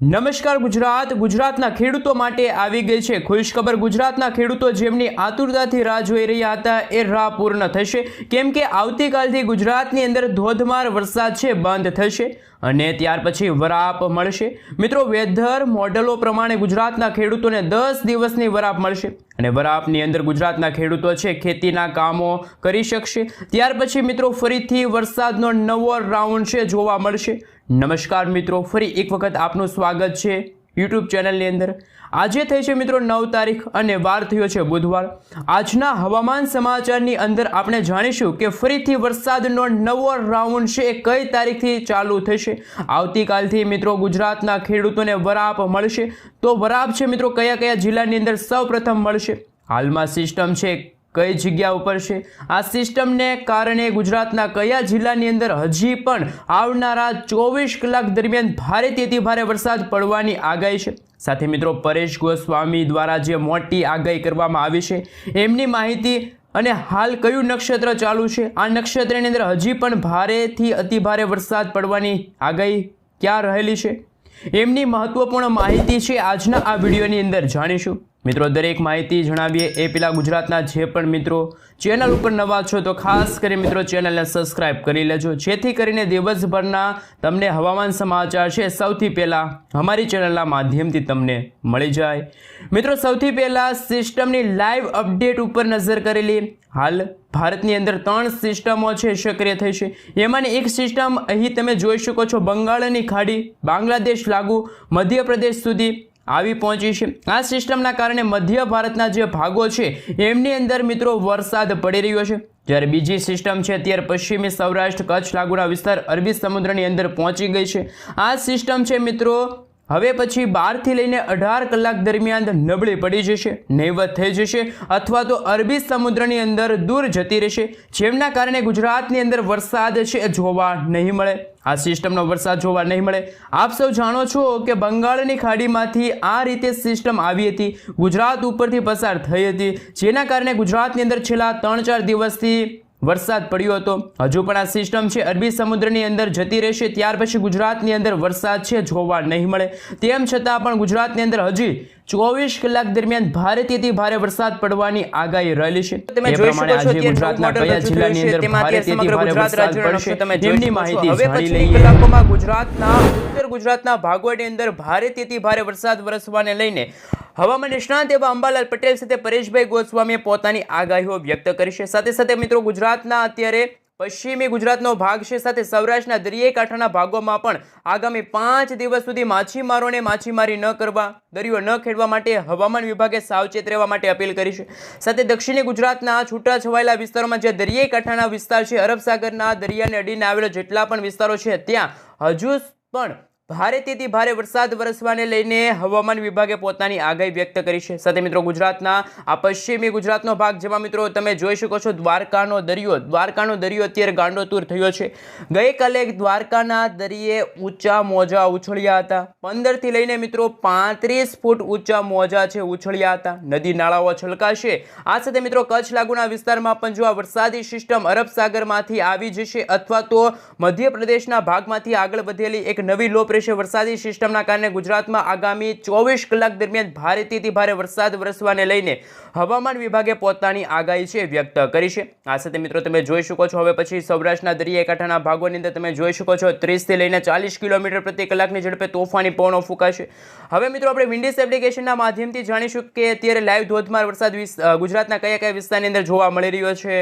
નમસ્કાર ગુજરાત. ગુજરાતના ખેડૂતો માટે આવી ગઈ છે ખુશખબર. ગુજરાતના ખેડૂતો જેમની આતુરતાથી રાહ જોઈ રહ્યા હતા એ રાહ પૂર્ણ થશે. કેમ કે આવતીકાલથી ગુજરાતની અંદર ધોધમાર વરસાદ છે, બંધ થશે અને ત્યાર પછી વરાપ મળશે. મિત્રો, વેધર મોડલો પ્રમાણે ગુજરાતના ખેડૂતોને દસ દિવસની વરાપ મળશે અને વરાપની અંદર ગુજરાતના ખેડૂતો છે ખેતીના કામો કરી શકશે. ત્યાર પછી મિત્રો, ફરીથી વરસાદનો નવો રાઉન્ડ છે જોવા મળશે. નમસ્કાર મિત્રો, ફરી એક વખત આપનું સ્વાગત છે યુટ્યુબ ચેનલની અંદર. આજે થઈ છે મિત્રો નવ તારીખ અને વાર થયો છે બુધવાર. આજના હવામાન સમાચારની અંદર આપણે જાણીશું કે ફરીથી વરસાદનો નવો રાઉન્ડ છે એ કઈ તારીખથી ચાલુ થશે. આવતીકાલથી મિત્રો ગુજરાતના ખેડૂતોને વરાપ મળશે. તો વરાપ છે મિત્રો કયા કયા જિલ્લાની અંદર સૌપ્રથમ મળશે? હાલમાં સિસ્ટમ છે કઈ જગ્યા ઉપર છે? આ સિસ્ટમને કારણે ગુજરાતના કયા જિલ્લાની અંદર હજી પણ આવનારા ચોવીસ કલાક દરમિયાન ભારેથી અતિ ભારે વરસાદ પડવાની આગાહી છે. સાથે મિત્રો, પરેશ ગોસ્વામી દ્વારા જે મોટી આગાહી કરવામાં આવી છે, એમની માહિતી અને હાલ કયું નક્ષત્ર ચાલુ છે? આ નક્ષત્રની અંદર હજી પણ ભારેથી અતિ ભારે વરસાદ પડવાની આગાહી ક્યાં રહેલી છે? એમની મહત્વપૂર્ણ માહિતી છે આજના આ વિડીયોની અંદર. જાણીશું. મિત્રો, દરેક માહિતી જણાવીએ એ પેલા ગુજરાતના જે પણ મિત્રો ચેનલ ઉપર નવા છો તો ખાસ કરી મિત્રો ચેનલને સબસ્ક્રાઇબ કરી લેજો. જેથી કરીને દિવસભરના તમને હવામાન સમાચાર છે સૌથી પહેલાં અમારી ચેનલના માધ્યમથી તમને મળી જાય. મિત્રો, સૌથી પહેલાં સિસ્ટમની લાઈવ અપડેટ ઉપર નજર કરેલી. હાલ ભારતની અંદર ત્રણ સિસ્ટમો છે સક્રિય થઈ છે. એમાંની એક સિસ્ટમ અહીં તમે જોઈ શકો છો બંગાળની ખાડી, બાંગ્લાદેશ લાગુ, મધ્યપ્રદેશ સુધી આવી પહોંચી છે. આ સિસ્ટમના કારણે મધ્ય ભારતના જે ભાગો છે, એમની અંદર મિત્રો વરસાદ પડી રહ્યો છે. જ્યારે બીજી સિસ્ટમ છે, અત્યારે પશ્ચિમી સૌરાષ્ટ્ર કચ્છ લાગુના વિસ્તાર અરબી સમુદ્રની અંદર પહોંચી ગઈ છે. આ સિસ્ટમ છે મિત્રો હવે પછી બારથી લઈને અઢાર કલાક દરમિયાન નબળી પડી જશે નહીવત થઈ જશે અથવા તો અરબી સમુદ્રની અંદર દૂર જતી રહેશે, જેમના કારણે ગુજરાતની અંદર વરસાદ છે જોવા નહીં મળે. આ સિસ્ટમનો વરસાદ જોવા નહીં મળે. આપ સૌ જાણો છો કે બંગાળની ખાડીમાંથી આ રીતે સિસ્ટમ આવી હતી. ગુજરાત ઉપરથી પસાર થઈ હતી, જેના કારણે ગુજરાતની અંદર છેલ્લા ત્રણ ચાર દિવસથી વરસાદ પડ્યો હતો. હજુ પણ આ સિસ્ટમ છે, અરબી સમુદ્રની અંદર જતી રહેશે. ત્યાર પછી ગુજરાતની અંદર વરસાદ છે, જોવા નહીં મળે. તેમ છતાં પણ ગુજરાતની અંદર હજી ચોવીસ કલાક દરમિયાન ભારેથી ભારે વરસાદ પડવાની આગાહી રહેલી છે. તમે જોઈ શકો છો આજે ગુજરાતના કયા જિલ્લાની અંદર ભારેથી ભારે વરસાદ પડશે. તમે જોઈ એમની શકો છો. માહિતી હવે પછીની કલાકોમાં ગુજરાતના ઉત્તર ગુજરાતના ભાગોળની અંદર ભારેથી ભારે વરસાદ વરસવાને લઈને હવામાન નિષ્ણાંત એવા અંબાલાલ પટેલ સાથે પરેશભાઈ ગોસ્વામીએ પોતાની આગાહીઓ વ્યક્ત કરી છે. સાથે સાથે મિત્રો ગુજરાતના અત્યારે પશ્ચિમી ગુજરાતનો ભાગ છે. સાથે સૌરાષ્ટ્રના દરિયાઈ કાંઠાના ભાગોમાં પણ આગામી પાંચ દિવસ સુધી માછીમારોને માછીમારી ન કરવા, દરિયો ન ખેડવા માટે હવામાન વિભાગે સાવચેત રહેવા માટે અપીલ કરી છે. સાથે દક્ષિણી ગુજરાતના છૂટા છવાયેલા વિસ્તારોમાં જે દરિયાઈકાંઠાના વિસ્તાર છે, અરબ સાગરના દરિયાને અડીને આવેલા જેટલા પણ વિસ્તારો છે, ત્યાં હજુ પણ ભારેથી ભારે વરસાદ વરસવાને લઈને હવામાન વિભાગે પોતાની આગાહી વ્યક્ત કરી છે. સાથે મિત્રો, ગુજરાતના આ પશ્ચિમી ગુજરાતનો ભાગ જેમાં મિત્રો તમે જોઈ શકો છો, દ્વારકાનો દરિયો દ્વારકાનો દરિયો અત્યારે ગાંડોતુર થયો છે. ગઈકાલે દ્વારકાના દરિયે ઊંચા મોજા ઉછળ્યા હતા. પંદરથી લઈને મિત્રો પાંત્રીસ ફૂટ ઊંચા મોજા છે, ઉછળ્યા હતા. નદી નાળાઓ છલકાશે. આ સાથે મિત્રો કચ્છ લાગુના વિસ્તારમાં પણ જો આ વરસાદી સિસ્ટમ અરબ સાગરમાંથી આવી જશે અથવા તો મધ્યપ્રદેશના ભાગમાંથી આગળ વધેલી એક નવી લો પ્રેશર વરસાદી સિસ્ટમના કારણે ગુજરાતમાં આગામી ચોવીસ કલાક દરમિયાન ભારેથી ભારે વરસાદ વરસવાને લઈને હવામાન વિભાગે પોતાની આગાહી છે વ્યક્ત કરી છે. આ સાથે મિત્રો તમે જોઈ શકો છો, હવે પછી સૌરાષ્ટ્રના દરિયાકાંઠાના ભાગોની અંદર તમે જોઈ શકો છો, ત્રીસથી લઈને ચાલીસ કિલોમીટર પ્રતિ કલાકની ઝડપે તોફાની પવનો ફૂંકાશે. હવે મિત્રો આપણે વિન્ડીઝ એપ્લિકેશનના માધ્યમથી જાણીશું કે અત્યારે લાઈવ ધોધમાર વરસાદ ગુજરાતના કયા કયા વિસ્તારની અંદર જોવા મળી રહ્યો છે?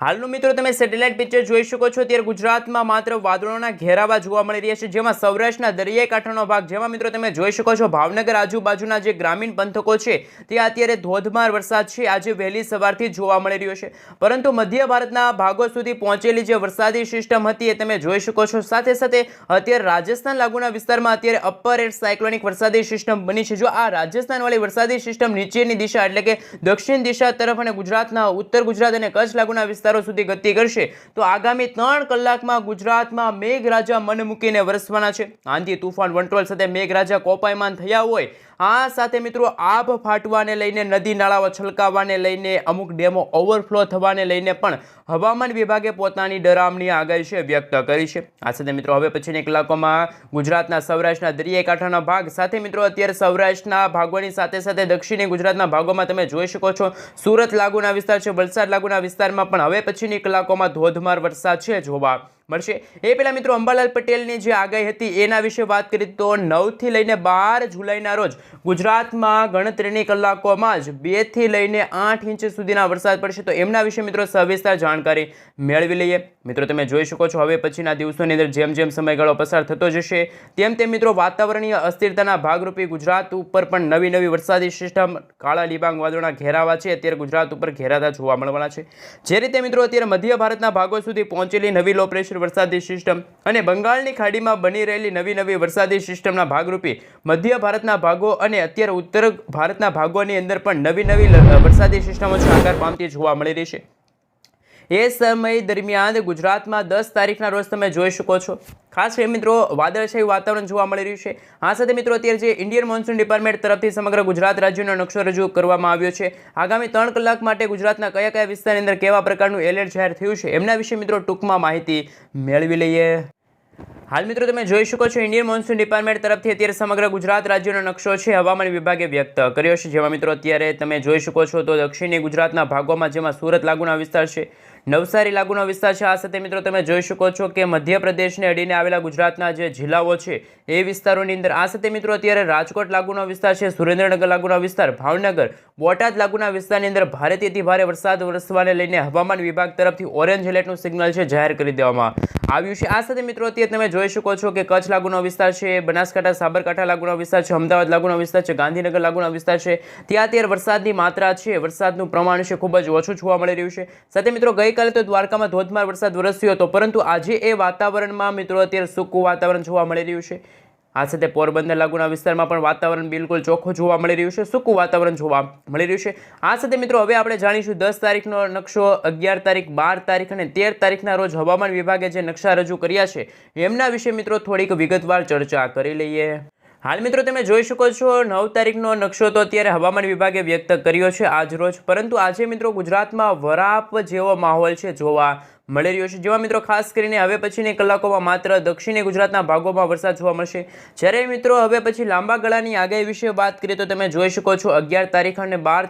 હાલનું મિત્રો તમે સેટેલાઇટ પિક્ચર જોઈ શકો છો. ત્યારે ગુજરાતમાં માત્ર વાદળોના ઘેરાવા જોવા મળી રહ્યા છે, જેમાં સૌરાષ્ટ્રના દરિયાઈ કાંઠાનો ભાગ, જેમાં મિત્રો તમે જોઈ શકો છો, ભાવનગર આજુબાજુના જે ગ્રામીણ પંથકો છે, ત્યાં અત્યારે ધોધમાર વરસાદ છે. આજે વહેલી સવારથી જોવા મળી રહ્યો છે. પરંતુ મધ્ય ભારતના ભાગો સુધી પહોંચેલી જે વરસાદી સિસ્ટમ હતી એ તમે જોઈ શકો છો. સાથે સાથે અત્યારે રાજસ્થાન લાગુના વિસ્તારમાં અત્યારે અપર એર સાયક્લોનિક વરસાદી સિસ્ટમ બની છે. જો આ રાજસ્થાનવાળી વરસાદી સિસ્ટમ નીચેની દિશા એટલે કે દક્ષિણ દિશા તરફ અને ગુજરાતના ઉત્તર ગુજરાત અને કચ્છ લાગુના વિસ્તાર વિસ્તારો સુધી ગતિ કરશે. તો આગામી ત્રણ કલાકમાં ગુજરાતમાં મેઘરાજા મન મૂકીને વરસવાના છે. આંધી તુફાન વંટોલ સાથે મેઘરાજા કોપાયમાન થયા હોય. આ સાથે મિત્રો આભ ફાટવાને લઈને નદી નાળાઓ છલકાવાને લઈને અમુક ડેમો ઓવરફ્લો થવાને લઈને પણ હવામાન વિભાગે પોતાની ડરામણી આગાહી છે, વ્યક્ત કરી છે. આ સાથે મિત્રો હવે પછીની કલાકોમાં ગુજરાતના સૌરાષ્ટ્રના દરિયાકાંઠાનો ભાગ સાથે મિત્રો અત્યારે સૌરાષ્ટ્રના ભાગોની સાથે સાથે દક્ષિણી ગુજરાતના ભાગોમાં તમે જોઈ શકો છો, સુરત લાગુના વિસ્તાર છે, વલસાડ લાગુના વિસ્તારમાં પણ હવે પછીની કલાકોમાં ધોધમાર વરસાદ છે જોવા મળશે. એ પહેલાં મિત્રો અંબાલાલ પટેલની જે આગાહી હતી, એના વિશે વાત કરી તો નવથી લઈને બાર જુલાઈના રોજ ગુજરાતમાં ગણતરીની કલાકોમાં જ બેથી લઈને આઠ ઇંચ સુધીના વરસાદ પડશે. તો એમના વિશે મિત્રો સવિસ્તાર જાણકારી મેળવી લઈએ. મિત્રો, તમે જોઈ શકો છો, હવે પછીના દિવસોની અંદર જેમ જેમ સમયગાળો પસાર થતો જશે, તેમ તેમ મિત્રો વાતાવરણીય અસ્થિરતાના ભાગરૂપે ગુજરાત ઉપર પણ નવી નવી વરસાદી સિસ્ટમ, કાળા લિબાંગ વાદળોના ઘેરાવા છે. અત્યારે ગુજરાત ઉપર ઘેરાતા જોવા મળવાના છે. જે રીતે મિત્રો અત્યારે મધ્ય ભારતના ભાગો સુધી પહોંચેલી નવી લો પ્રેશર વરસાદી સિસ્ટમ અને બંગાળની ખાડીમાં બની રહેલી નવી નવી વરસાદી સિસ્ટમના ભાગરૂપે મધ્ય ભારતના ભાગો અને અત્યારે ઉત્તર ભારતના ભાગોની અંદર પણ નવી નવી વરસાદી સિસ્ટમો છે આકાર પામતી જોવા મળી રહી છે. એ સમય દરમિયાન ગુજરાતમાં દસ તારીખના રોજ તમે જોઈ શકો છો. ખાસ કરીને મિત્રો, વાદળછાયું વાતાવરણ જોવા મળી રહ્યું છે. આ સાથે મિત્રો, અત્યારે જે ઇન્ડિયન મોન્સૂન ડિપાર્ટમેન્ટ તરફથી સમગ્ર ગુજરાત રાજ્યનો નકશો રજૂ કરવામાં આવ્યો છે. આગામી ત્રણ કલાક માટે ગુજરાતના કયા કયા વિસ્તારની અંદર કેવા પ્રકારનું એલર્ટ જાહેર થયું છે, એમના વિશે મિત્રો ટૂંકમાં માહિતી મેળવી લઈએ. હાલ મિત્રો, તમે જોઈ શકો છો ઇન્ડિયન મોન્સૂન ડિપાર્ટમેન્ટ તરફથી અત્યારે સમગ્ર ગુજરાત રાજ્યનો નકશો છે, હવામાન વિભાગે વ્યક્ત કર્યો છે. જેમાં મિત્રો, અત્યારે તમે જોઈ શકો છો તો દક્ષિણી ગુજરાતના ભાગોમાં જેમાં સુરત લાગુના વિસ્તાર છે નવસારી લાગુનો વિસ્તાર છે. આ સાથે મિત્રો તમે જોઈ શકો છો કે મધ્યપ્રદેશને અડીને આવેલા ગુજરાતના જે જિલ્લાઓ છે, એ વિસ્તારોની અંદર આ સાથે મિત્રો અત્યારે રાજકોટ લાગુનો વિસ્તાર છે, સુરેન્દ્રનગર લાગુનો વિસ્તાર, ભાવનગર, બોટાદ લાગુના વિસ્તારની અંદર ભારેથી ભારે વરસાદ વરસવાને લઈને હવામાન વિભાગ તરફથી ઓરેન્જ એલર્ટનું સિગ્નલ છે જાહેર કરી દેવામાં. આવ્યું છે. આ સાથે મિત્રો અત્યારે તમે જોઈ શકો છો કે કચ્છ લાગુનો વિસ્તાર છે, બનાસકાંઠા, સાબરકાંઠા લાગુનો વિસ્તાર છે, અમદાવાદ લાગુનો વિસ્તાર છે, ગાંધીનગર લાગુનો વિસ્તાર છે. ત્યાં અત્યારે વરસાદની માત્રા છે. વરસાદનું પ્રમાણ છે ખૂબ જ ઓછું જોવા મળી રહ્યું છે. સાથે મિત્રો ગઈકાલે તો દ્વારકામાં ધોધમાર વરસાદ વરસ્યો હતો, પરંતુ આજે એ વાતાવરણમાં મિત્રો અત્યારે સૂકું વાતાવરણ જોવા મળી રહ્યું છે. આ સાથે પોરબંદર લાગુના વિસ્તારમાં પણ વાતાવરણ બિલકુલ ચોખ્ખું જોવા મળી રહ્યું છે. સૂકું વાતાવરણ જોવા મળી રહ્યું છે. આ સાથે મિત્રો હવે આપણે જાણીશું દસ તારીખનો નકશો, અગિયાર તારીખ, બાર તારીખ અને તેર તારીખના રોજ હવામાન વિભાગે જે નકશા રજૂ કર્યા છે, એમના વિશે મિત્રો થોડીક વિગતવાર ચર્ચા કરી લઈએ. હાલ મિત્રો તમે જોઈ શકો છો, નવ તારીખનો નકશો તો અત્યારે હવામાન વિભાગે વ્યક્ત કર્યો છે આજ રોજ. પરંતુ આજે મિત્રો ગુજરાતમાં વરાપ જેવો માહોલ છે જોવા મળી રહ્યો છે. જેવા મિત્રો, ખાસ કરીને હવે પછીની કલાકોમાં માત્ર દક્ષિણી ગુજરાતના ભાગોમાં વરસાદ જોવા મળશે. જ્યારે મિત્રો, હવે પછી લાંબા ગાળાની આગાહી વિશે વાત કરીએ તો તમે જોઈ શકો છો, અગિયાર તારીખ અને બાર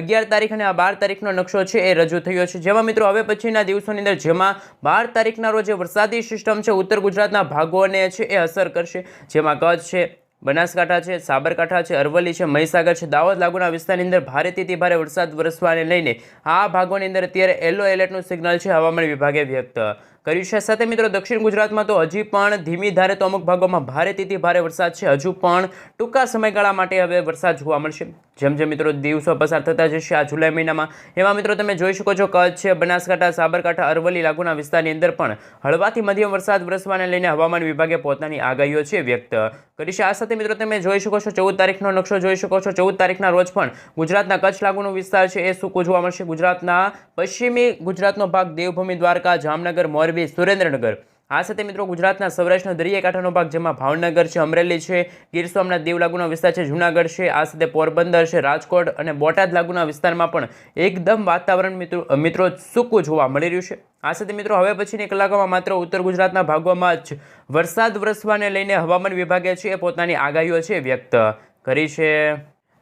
અગિયાર તારીખ અને આ બાર તારીખનો નકશો છે એ રજૂ થયો છે. જેમાં મિત્રો, હવે પછીના દિવસોની અંદર જેમાં બાર તારીખના રોજ વરસાદી સિસ્ટમ છે, ઉત્તર ગુજરાતના ભાગોને છે એ અસર કરશે. જેમાં કચ્છ છે બનાસકાંઠા છે, સાબરકાંઠા છે, અરવલ્લી છે, મહીસાગર છે. દાહોદ લાગુના વિસ્તારની અંદર ભારેથી ભારે વરસાદ વરસવાને લઈને આ ભાગોની અંદર અત્યારે યલો એલર્ટનું સિગ્નલ છે. હવામાન વિભાગે વ્યક્ત કર્યું છે. સાથે મિત્રો, દક્ષિણ ગુજરાતમાં તો હજી પણ ધીમી ધારે તો અમુક ભાગોમાં ભારેથી ભારે વરસાદ છે. હજુ પણ ટૂંકા સમયગાળા માટે હવે વરસાદ જોવા મળશે. જેમ જેમ મિત્રો દિવસો પસાર થતા જશે, આ જુલાઈ મહિનામાં, એમાં મિત્રો તમે જોઈ શકો છો, કચ્છ છે, બનાસકાંઠા, સાબરકાંઠા, અરવલ્લી લાગુના વિસ્તારની અંદર પણ હળવાથી મધ્યમ વરસાદ વરસવાને લઈને હવામાન વિભાગે પોતાની આગાહીઓ છે વ્યક્ત કરી છે. આ સાથે મિત્રો તમે જોઈ શકો છો, ચૌદ તારીખનો નકશો જોઈ શકો છો. ચૌદ તારીખના રોજ પણ ગુજરાતના કચ્છ લાગુનો વિસ્તાર છે, એ સૂકું જોવા મળશે. ગુજરાતના પશ્ચિમી ગુજરાતનો ભાગ દેવભૂમિ દ્વારકા, જામનગર મોરબી સુરેન્દ્રનગર. આ સાથે મિત્રો, ગુજરાતના સૌરાષ્ટ્રનો દરિયાકાંઠાનો ભાગ, જેમાં ભાવનગર છે, અમરેલી છે, ગીર સોમનાથ દીવ લાગુનો વિસ્તાર છે, જૂનાગઢ છે, આ સાથે પોરબંદર છે, રાજકોટ અને બોટાદ લાગુના વિસ્તારમાં પણ એકદમ વાતાવરણ મિત્રો મિત્રો સૂકું જોવા મળી રહ્યું છે. આ સાથે મિત્રો, હવે પછીની કલાકોમાં માત્ર ઉત્તર ગુજરાતના ભાગોમાં જ વરસાદ વરસવાને લઈને હવામાન વિભાગે છે પોતાની આગાહીઓ છે વ્યક્ત કરી છે.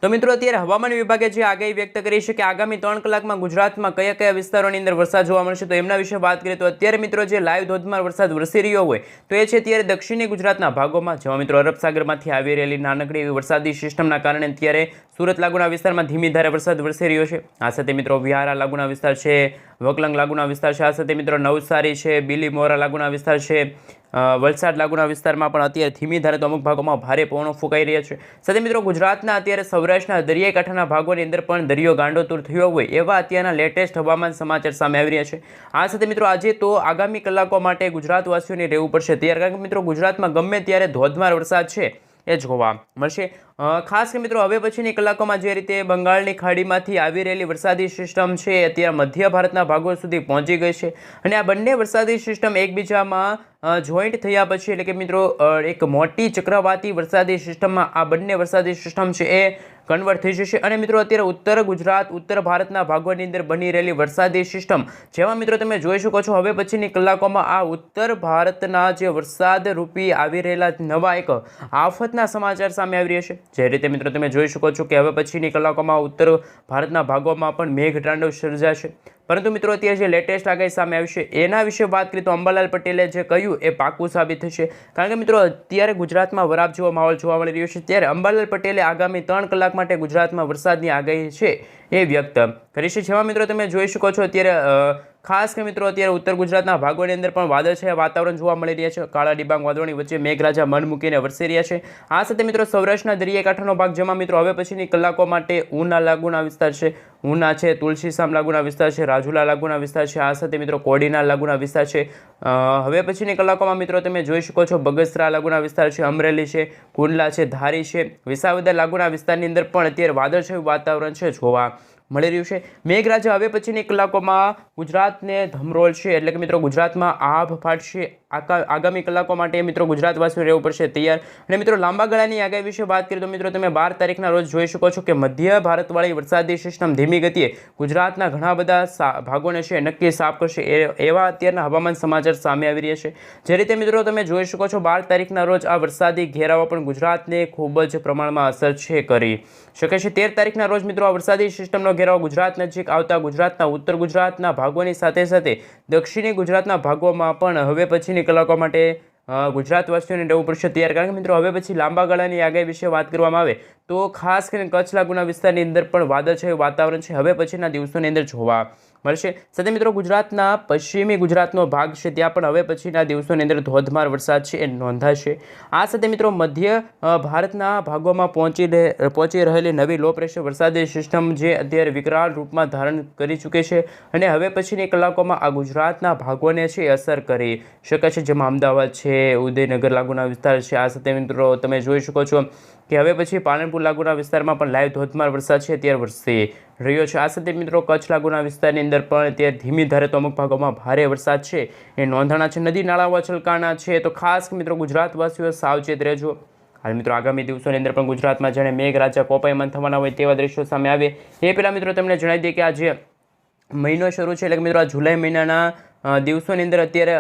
તો મિત્રો, અત્યારે હવામાન વિભાગે જે આગાહી વ્યક્ત કરી છે કે આગામી ત્રણ કલાકમાં ગુજરાતમાં કયા કયા વિસ્તારોની અંદર વરસાદ જોવા મળશે, તો એમના વિશે વાત કરીએ તો અત્યારે મિત્રો જે લાઈવ ધોધમાર વરસાદ વરસી રહ્યો હોય, તો એ છે અત્યારે દક્ષિણી ગુજરાતના ભાગોમાં, જેમાં મિત્રો અરબ સાગરમાંથી આવી રહેલી નાનકડી એવી વરસાદી સિસ્ટમના કારણે અત્યારે સુરત લાગુના વિસ્તારમાં ધીમી ધારે વરસાદ વરસી રહ્યો છે. આ સાથે મિત્રો વિહારા લાગુના વિસ્તાર છે વકલંગ લાગુના વિસ્તાર છે. આ સાથે મિત્રો નવસારી છે, બીલી મોરા લાગુના વિસ્તાર છે વલસાડ લાગુના વિસ્તારમાં પણ અત્યારે ધીમી ધારે તો અમુક ભાગોમાં ભારે પવનો ફૂંકાઈ રહ્યા છે. સાથે મિત્રો ગુજરાતના અત્યારે સૌરાષ્ટ્રના દરિયાકાંઠાના ભાગોની અંદર પણ દરિયો ગાંડોતુર થયો હોય એવા અત્યારના લેટેસ્ટ હવામાન સમાચાર સામે આવી રહ્યા છે. આ સાથે મિત્રો આજે તો આગામી કલાકો માટે ગુજરાતવાસીઓને રહેવું પડશે. ત્યારે કારણ કે મિત્રો ગુજરાતમાં ગમે ત્યારે ધોધમાર વરસાદ છે એ જોવા મળશે. ખાસ કે મિત્રો, હવે પછીની કલાકોમાં જે રીતે બંગાળની ખાડીમાંથી આવી રહેલી વરસાદી સિસ્ટમ છે અત્યારે મધ્ય ભારતના ભાગો સુધી પહોંચી ગઈ છે. અને આ બંને વરસાદી સિસ્ટમ એકબીજામાં જોઈન્ટ થયા પછી, એટલે કે મિત્રો એક મોટી ચક્રવાતી વરસાદી સિસ્ટમમાં આ બંને વરસાદી સિસ્ટમ છે, એ કન્વર્ટ થઈ જશે. અને મિત્રો, અત્યારે ઉત્તર ગુજરાત, ઉત્તર ભારતના ભાગોની અંદર બની રહેલી વરસાદી સિસ્ટમ જેમાં મિત્રો, તમે જોઈ શકો છો, હવે પછીની કલાકોમાં આ ઉત્તર ભારતના જે વરસાદ રૂપી આવી રહેલા નવા એક આફતના સમાચાર સામે આવી રહ્યા છે. જે રીતે મિત્રો, તમે જોઈ શકો છો કે હવે પછીની કલાકોમાં ઉત્તર ભારતના ભાગોમાં પણ મેઘતાંડવ સર્જાશે. પરંતુ મિત્રો, અત્યારે જે લેટેસ્ટ આગાહી સામે આવશે એના વિશે વાત કરીએ તો અંબાલાલ પટેલે જે કહ્યું, એ પાકું સાબિત થશે. કારણ કે મિત્રો, અત્યારે ગુજરાતમાં વરાપ જેવો માહોલ જોવા મળી રહ્યો છે. ત્યારે અંબાલાલ પટેલે આગામી ત્રણ કલાક માટે ગુજરાતમાં વરસાદની આગાહી છે. એ વ્યક્ત. કરી છે જેમાં મિત્રો તમે જોઈ શકો છો, અત્યારે ખાસ કે મિત્રો અત્યારે ઉત્તર ગુજરાતના ભાગોની અંદર પણ વાદળછાયા વાતાવરણ જોવા મળી રહ્યા છે. કાળા ડિબાંગ વાદળોની વચ્ચે મેઘરાજા મન મૂકીને વરસી રહ્યા છે. આ સાથે મિત્રો સૌરાષ્ટ્રના દરિયાકાંઠાનો ભાગ, જેમાં મિત્રો હવે પછીની કલાકો માટે ઉના લાગુના વિસ્તાર છે. ઉના છે તુલસીસામ લાગુના વિસ્તાર છે, રાજુલા લાગુના વિસ્તાર છે, આ સાથે મિત્રો કોડીના લાગુના વિસ્તાર છે. હવે પછીની કલાકોમાં મિત્રો તમે જોઈ શકો છો, બગસરા લાગુના વિસ્તાર છે, અમરેલી છે, કુંડલા છે, ધારી છે, વિસાવદર લાગુના વિસ્તારની અંદર પણ અત્યારે વાદળછાયું વાતાવરણ છે જોવા મળી રહ્યું છે. મેઘરાજા હવે પછીની કલાકોમાં ગુજરાતને ધમરોળશે એટલે કે મિત્રો ગુજરાતમાં આભ ફાટશે આકા આગામી કલાકો માટે મિત્રો ગુજરાતવાસીઓ રહેવું પડશે તૈયાર. અને મિત્રો લાંબા ગાળાની આગાહી વિશે વાત કરીએ તો મિત્રો તમે બાર તારીખના રોજ જોઈ શકો છો કે મધ્ય ભારતવાળી વરસાદી સિસ્ટમ ધીમી ગતિએ ગુજરાતના ઘણા બધા ભાગોને છે નક્કી સાફ કરશે. એવા અત્યારના હવામાન સમાચાર સામે આવી રહ્યા છે. જે રીતે મિત્રો તમે જોઈ શકો છો બાર તારીખના રોજ આ વરસાદી ઘેરાવો પણ ગુજરાતને ખૂબ જ પ્રમાણમાં અસર છે કરી શકે છે. તેર તારીખના રોજ મિત્રો આ વરસાદી સિસ્ટમનો ઘેરાવો ગુજરાત નજીક આવતા ગુજરાતના ઉત્તર ગુજરાતના ભાગોની સાથે સાથે દક્ષિણી ગુજરાતના ભાગોમાં પણ હવે પછીની કલાકો માટે ગુજરાતવાસીઓને રહેવું પડશે તૈયાર કારણ કે મિત્રો, હવે પછી લાંબા ગાળાની આગાહી વિશે વાત કરવામાં આવે તો ખાસ કરીને કચ્છ લાગુના વિસ્તારની અંદર પણ વાદળછાયું વાતાવરણ છે. હવે પછીના દિવસોની અંદર જોવા મળશે. સાથે મિત્રો, ગુજરાતના પશ્ચિમી ગુજરાતનો ભાગ છે, ત્યાં પણ હવે પછીના દિવસોની અંદર ધોધમાર વરસાદ છે, એ નોંધાશે. આ સાથે મિત્રો, મધ્ય ભારતના ભાગોમાં પહોંચી પહોંચી રહેલી નવી લો પ્રેશર વરસાદી સિસ્ટમ જે અત્યારે વિકરાળ રૂપમાં ધારણ કરી ચૂકે છે અને હવે પછીની કલાકોમાં આ ગુજરાતના ભાગોને છે અસર કરી શકે છે. જેમાં અમદાવાદ છે, ઉદયનગર લાગુના વિસ્તાર છે. આ સાથે મિત્રો, તમે જોઈ શકો છો કે હવે પછી પાલનપુર લાગુના વિસ્તારમાં પણ લાઈવ ધોધમાર વરસાદ છે અત્યારે વરસી રહ્યો છે. આ સાથે મિત્રો કચ્છ લાગુના વિસ્તારની અંદર પણ અત્યારે ધીમી ધારે તો અમુક ભાગોમાં ભારે વરસાદ છે. એ નોંધાણા છે, નદી નાળાઓ છલકાના છે. તો ખાસ મિત્રો ગુજરાતવાસીઓ સાવચેત રહેજો. હાલ મિત્રો આગામી દિવસોની અંદર પણ ગુજરાતમાં જાણે મેઘરાજા કોપાયમાન થવાના હોય તેવા દ્રશ્યો સામે આવે. એ પહેલાં મિત્રો તમને જણાવી દઈએ કે આ જે મહિનો શરૂ છે, એટલે કે મિત્રો આ જુલાઈ મહિનાના દિવસોની અંદર અત્યારે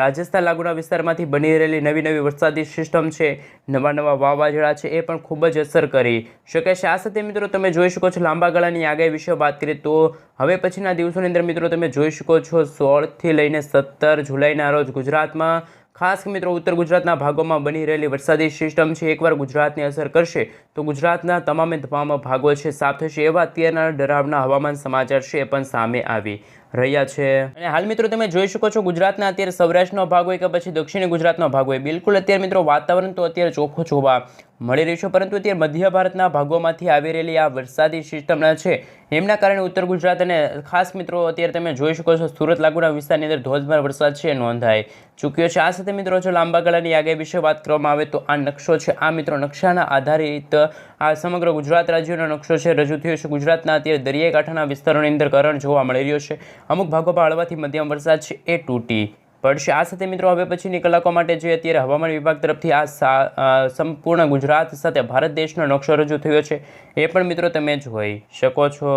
રાજસ્થાન લાગુના વિસ્તારમાંથી બની રહેલી નવી નવી વરસાદી સિસ્ટમ છે નવા નવા વાવાઝોડા છે, એ પણ ખૂબ જ અસર કરી શકે છે. આ સાથે મિત્રો તમે જોઈ શકો છો લાંબા ગાળાની આગાહી વિશે વાત કરીએ તો હવે પછીના દિવસોની અંદર મિત્રો તમે જોઈ શકો છો સોળથી લઈને સત્તર જુલાઈના રોજ ગુજરાતમાં, ખાસ મિત્રો ઉત્તર ગુજરાતના ભાગોમાં બની રહેલી વરસાદી સિસ્ટમ છે, એકવાર ગુજરાતની અસર કરશે તો ગુજરાતના તમામે તમામ ભાગો છે, સાફ થશે એવા અત્યારના ડરાવના હવામાન સમાચાર છે એ પણ સામે આવી રહ્યા છે. અને હાલ મિત્રો તમે જોઈ શકો છો ગુજરાતના અત્યારે સૌરાષ્ટ્રનો ભાગ હોય કે પછી દક્ષિણ ગુજરાતનો ભાગ હોય, બિલકુલ અત્યારે મિત્રો વાતાવરણ તો અત્યારે ચોખ્ખું જોવા મળી રહ્યું છે, પરંતુ અત્યારે મધ્ય ભારતના ભાગોમાંથી આવી રહેલી આ વરસાદી સિસ્ટમના છે, એમના કારણે ઉત્તર ગુજરાત અને ખાસ મિત્રો અત્યારે તમે જોઈ શકો છો સુરત લાગુના વિસ્તારની અંદર ધોધમાર વરસાદ છે નોંધાય ચૂક્યો છે. આ સાથે મિત્રો જો લાંબા ગાળાની આગાહી વિશે વાત કરવામાં આવે તો આ નકશો છે, આ મિત્રો નકશાના આધારિત આ સમગ્ર ગુજરાત રાજ્યનો નકશો છે, રજૂ થયો છે. ગુજરાતના અત્યારે દરિયાકાંઠાના વિસ્તારોની અંદર કરણ જોવા મળી રહ્યો છે. અમુક ભાગોમાં હળવાથી મધ્યમ વરસાદ છે, એ તૂટી પડશે. આ સાથે મિત્રો હવે પછીની કલાકો માટે જે અત્યારે હવામાન વિભાગ તરફથી આ સંપૂર્ણ ગુજરાત સાથે ભારત દેશનો નકશો રજૂ થયો છે, એ પણ મિત્રો તમે જોઈ શકો છો.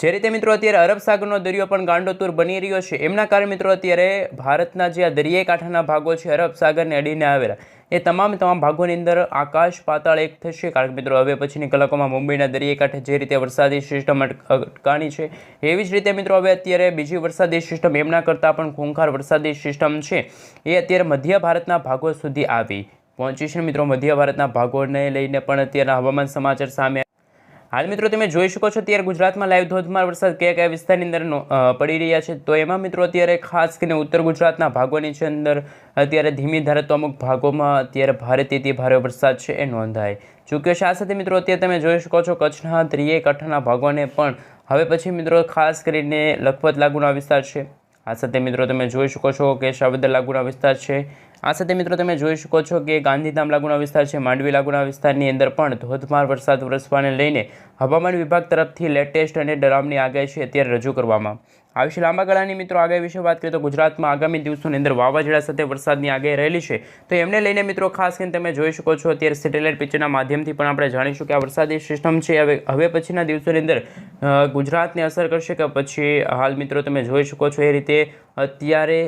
જે રીતે મિત્રો અત્યારે અરબ સાગરનો દરિયો પણ ગાંડોતુર બની રહ્યો છે, એમના કારણે મિત્રો અત્યારે ભારતના જે આ દરિયાઈ ભાગો છે, અરબ સાગરને અડીને આવેલા, એ તમામ તમામ ભાગોની અંદર આકાશ પાતાળ એક થશે. કારણ કે મિત્રો હવે પછીની કલાકોમાં મુંબઈના દરિયાઈ જે રીતે વરસાદી સિસ્ટમ અટકાણી છે, એવી જ રીતે મિત્રો હવે અત્યારે બીજી વરસાદી સિસ્ટમ એમના કરતાં પણ ખૂંખાર વરસાદી સિસ્ટમ છે. એ અત્યારે મધ્ય ભારતના ભાગો સુધી આવી પહોંચી છે. મિત્રો મધ્ય ભારતના ભાગોને લઈને પણ અત્યારના હવામાન સમાચાર સામે હાલ મિત્રો તમે જોઈ શકો છો, અત્યારે ગુજરાતમાં લાઈવ ધોધમાર વરસાદ કયા કયા વિસ્તારની અંદર પડી રહ્યા છે. તો એમાં મિત્રો અત્યારે ખાસ કરીને ઉત્તર ગુજરાતના ભાગોની છે અંદર, અત્યારે ધીમી ધારે તો અમુક ભાગોમાં અત્યારે ભારેથી ભારે વરસાદ છે એ નોંધાય. ચૂક્યો છે આ સાથે મિત્રો અત્યારે તમે જોઈ શકો છો, કચ્છના ત્રિયે કાંઠાના ભાગોને પણ હવે પછી મિત્રો ખાસ કરીને લખપત લાગુના વિસ્તાર છે. આ સાથે મિત્રો તમે જોઈ શકો છો કે સાવદર લાગુના વિસ્તાર છે. આ સાથે મિત્રો તમે જોઈ શકો છો કે ગાંધીધામ લાગુના વિસ્તાર છે, માંડવી લાગુના વિસ્તારની અંદર પણ ધોધમાર વરસાદ વરસવાને લઈને હવામાન વિભાગ તરફથી લેટેસ્ટ અને ડરામની આગાહી છે અત્યારે રજૂ કરવામાં. આવી છે લાંબા ગાળાની મિત્રો આગાહી વિશે વાત કરીએ તો ગુજરાતમાં આગામી દિવસોની અંદર વાવાઝોડા સાથે વરસાદની આગાહી રહેલી છે. તો એમને લઈને મિત્રો ખાસ કરીને તમે જોઈ શકો છો અત્યારે સેટેલાઇટ પિક્ચરના માધ્યમથી પણ આપણે જાણીશું કે આ વરસાદી સિસ્ટમ છે, હવે હવે પછીના દિવસોની અંદર ગુજરાતને અસર કરશે કે પછી હાલ મિત્રો તમે જોઈ શકો છો એ રીતે અત્યારે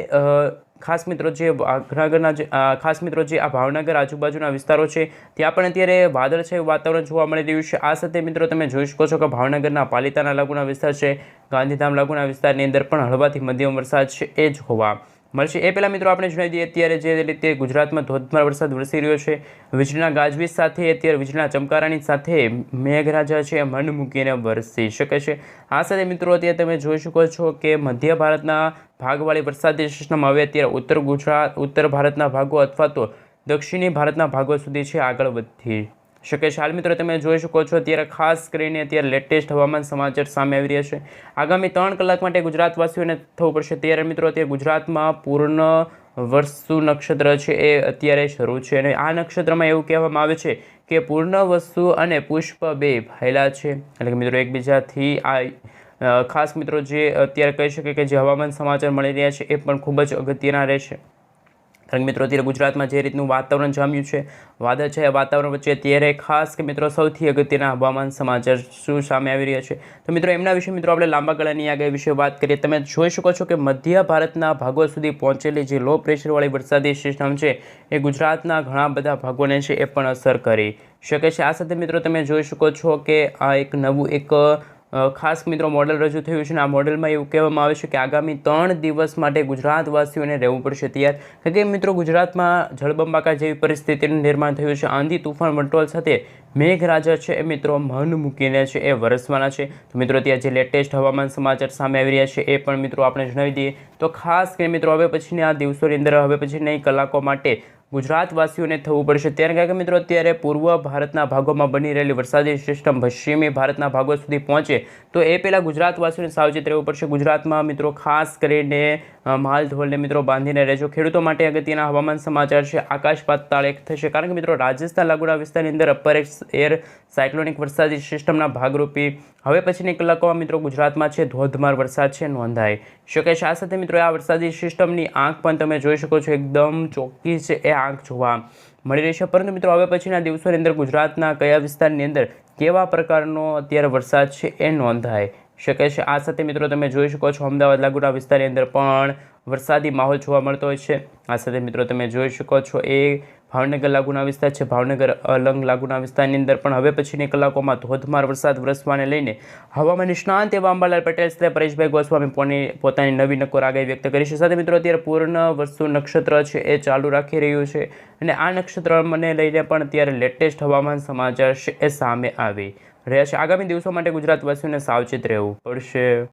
ખાસ મિત્રો જે ભાવનગરના જે ખાસ મિત્રો જે આ ભાવનગર આજુબાજુના વિસ્તારો છે, ત્યાં પણ અત્યારે વાદળ છે વાતાવરણ જોવા મળી રહ્યું છે. આ સાથે મિત્રો તમે જોઈ શકો છો કે ભાવનગરના પાલિતાના લાગુના વિસ્તાર છે, ગાંધીધામ લાગુના વિસ્તારની અંદર પણ હળવાથી મધ્યમ વરસાદ છે એ જોવા મળશે. એ પહેલાં મિત્રો આપણે જણાવી દઈએ, અત્યારે જે રીતે ગુજરાતમાં ધોધમાર વરસાદ વરસી રહ્યો છે, વીજળીના ગાજવીજ સાથે, અત્યારે વીજળીના ચમકારાની સાથે મેઘરાજા છે, મન મૂકીને વરસી શકે છે. આ સાથે મિત્રો અત્યારે તમે જોઈ શકો છો કે મધ્ય ભારતના ભાગવાળી વરસાદી સિસ્ટમ હવે અત્યારે ઉત્તર ગુજરાત, ઉત્તર ભારતના ભાગો અથવા તો દક્ષિણી ભારતના ભાગો સુધી છે આગળ વધી શકે છે? હાલ મિત્રો, તમે જોઈ શકો છો, અત્યારે ખાસ કરીને અત્યારે લેટેસ્ટ હવામાન સમાચાર સામે આવી રહ્યા છે. આગામી ત્રણ કલાક માટે ગુજરાતવાસીઓને થવું પડશે. ત્યારે મિત્રો, અત્યારે ગુજરાતમાં પૂર્ણ વર્ષુ નક્ષત્ર છે એ અત્યારે શરૂ છે. અને આ નક્ષત્રમાં એવું કહેવામાં આવે છે કે પૂર્ણ વસ્તુ અને પુષ્પ બે ભાયેલા છે. એટલે કે મિત્રો, એકબીજાથી આ ખાસ મિત્રો, જે અત્યારે કહી શકે કે જે હવામાન સમાચાર મળી રહ્યા છે એ પણ ખૂબ જ અગત્યના રહેશે. કારણ કે મિત્રો, અત્યારે ગુજરાતમાં જે રીતનું વાતાવરણ જામ્યું છે, વાદળ છે વાતાવરણ વચ્ચે અત્યારે ખાસ કે મિત્રો, સૌથી અગત્યના હવામાન સમાચાર શું સામે આવી રહ્યા છે? તો મિત્રો, એમના વિશે મિત્રો, આપણે લાંબા ગાળાની આગાહી વિશે વાત કરીએ. તમે જોઈ શકો છો કે મધ્ય ભારતના ભાગો સુધી પહોંચેલી જે લો પ્રેશરવાળી વરસાદી સિસ્ટમ છે, એ ગુજરાતના ઘણા બધા ભાગોને છે, એ પણ અસર કરી શકે છે. આ સાથે મિત્રો, તમે જોઈ શકો છો કે આ એક નવું એક ખાસ મિત્રો મોડેલ રજૂ થયું છે અને આ મોડેલમાં એવું કહેવામાં આવે છે કે આગામી ત્રણ દિવસ માટે ગુજરાતવાસીઓને રહેવું પડશે તૈયાર. કારણ કે મિત્રો ગુજરાતમાં જળબંબાકાર જેવી પરિસ્થિતિનું નિર્માણ થયું છે. આંધી તુફાન વંટોળ સાથે મેઘરાજા છે એ મિત્રો મન મૂકીને છે એ વરસવાના છે. તો મિત્રો ત્યાં જે લેટેસ્ટ હવામાન સમાચાર સામે આવી રહ્યા છે એ પણ મિત્રો આપણે જણાવી દઈએ. તો ખાસ કરીને મિત્રો હવે પછીની આ દિવસોની અંદર હવે પછીની કલાકો માટે ગુજરાતવાસીઓને થવું પડશે. ત્યારે કે મિત્રો, અત્યારે પૂર્વ ભારતના ભાગોમાં બની રહેલી વરસાદી સિસ્ટમ પશ્ચિમી ભારતના ભાગો સુધી પહોંચે, તો એ પહેલાં ગુજરાતવાસીઓને સાવચેત રહેવું પડશે. ગુજરાતમાં મિત્રો, ખાસ કરીને માલ ઢોલને મિત્રો બાંધીને રહેજો. ખેડૂતો માટે અગત્યના હવામાન સમાચાર છે. આકાશ પાતાળ એક થશે. કારણ કે મિત્રો, રાજસ્થાન લાગુડા વિસ્તારની અંદર અપર એર સાયક્લોનિક વરસાદી સિસ્ટમના ભાગરૂપી હવે પછીની કલાકોમાં મિત્રો ગુજરાતમાં છે ધોધમાર વરસાદ છે, નોંધાય. શકે છે આ સાથે મિત્રો આ વરસાદી સિસ્ટમની આંખ પણ તમે જોઈ શકો છો, એકદમ ચોખ્ખી છે એ આંખ જોવા મળી રહી છે. પરંતુ મિત્રો હવે પછીના દિવસોની અંદર ગુજરાતના કયા વિસ્તારની અંદર કેવા પ્રકારનો અત્યારે વરસાદ છે એ નોંધાય. શકે છે આ સાથે મિત્રો તમે જોઈ શકો છો, અમદાવાદ, લાગુના વિસ્તારની અંદર પણ વરસાદી માહોલ જોવા મળતો હોય છે. આ સાથે મિત્રો તમે જોઈ શકો છો એ ભાવનગર લાગુના વિસ્તાર છે. ભાવનગર અલંગ લાગુના વિસ્તારની અંદર પણ હવે પછીની કલાકોમાં ધોધમાર વરસાદ વરસવાને લઈને હવામાન નિષ્ણાંત એવા અંબાલાલ પટેલ સાથે પરેશભાઈ ગોસ્વામી પોતાની નવી નકોર આગાહી વ્યક્ત કરી છે. સાથે મિત્રો, અત્યારે પૂર્ણ વસ્તુ નક્ષત્ર છે એ ચાલુ રાખી રહ્યું છે અને આ નક્ષત્ર મને લઈને પણ અત્યારે લેટેસ્ટ હવામાન સમાચાર છે એ સામે આવી રહ્યા છે. આગામી દિવસો માટે ગુજરાતવાસીઓને સાવચેત રહેવું પડશે.